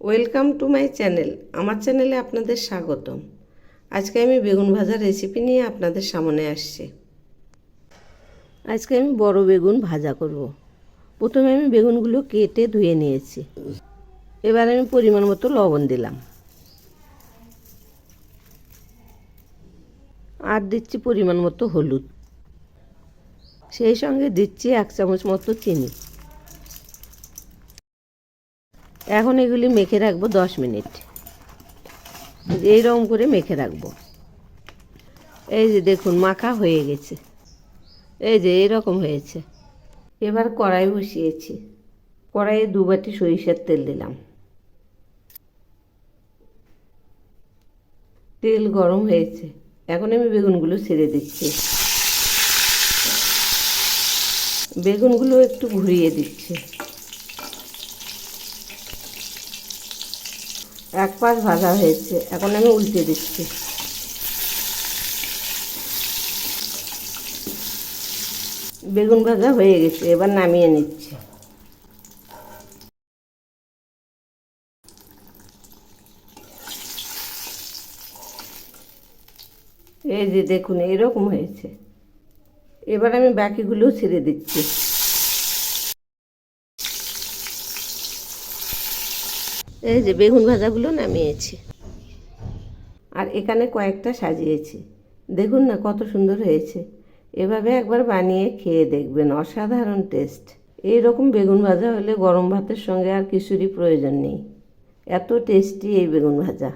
Welcome to my channel. আমার চ্যানেলে আপনাদের স্বাগতম। আজকে আমি বেগুন ভাজার রেসিপি নিয়ে আপনাদের সামনে আসছি। আজকে আমি বড় বেগুন ভাজা করব। প্রথমে আমি বেগুনগুলো কেটে ধুয়ে নিয়েছি। এবার আমি পরিমাণ মতো লবণ দিলাম। আর দিচ্ছি পরিমাণ মতো হলুদ। সেই সঙ্গে দিচ্ছি এক চামচ মতো চিনি। এখন এগুলি মেখে রাখব দশ মিনিট। এইরকম করে মেখে রাখব। এই যে দেখুন, মাখা হয়ে গেছে। এই যে এইরকম হয়েছে। এবার কড়াই বসিয়েছি। কড়াইয়ে দু বাটি সরিষার তেল দিলাম। তেল গরম হয়েছে। এখন আমি বেগুনগুলো ছেড়ে দিচ্ছি। বেগুনগুলো একটু ঘুরিয়ে দিচ্ছি। এক পাশ ভাজা হয়েছে। এখন আমি উল্টে দিচ্ছি। বেগুন ভাজা হয়ে গেছে, এবার নামিয়ে নিচ্ছি। এই যে দেখুন, এরকম হয়েছে। এবার আমি বাকিগুলো ছেড়ে দিচ্ছি। এই যে বেগুন ভাজাগুলো নামিয়েছি। আর এখানে কয়েকটা সাজিয়েছি। দেখুন না কত সুন্দর হয়েছে। এভাবে একবার বানিয়ে খেয়ে দেখবেন, অসাধারণ টেস্ট। এই রকম বেগুন ভাজা হলে গরম ভাতের সঙ্গে আর কিছুরই প্রয়োজন নেই। এত টেস্টি এই বেগুন ভাজা।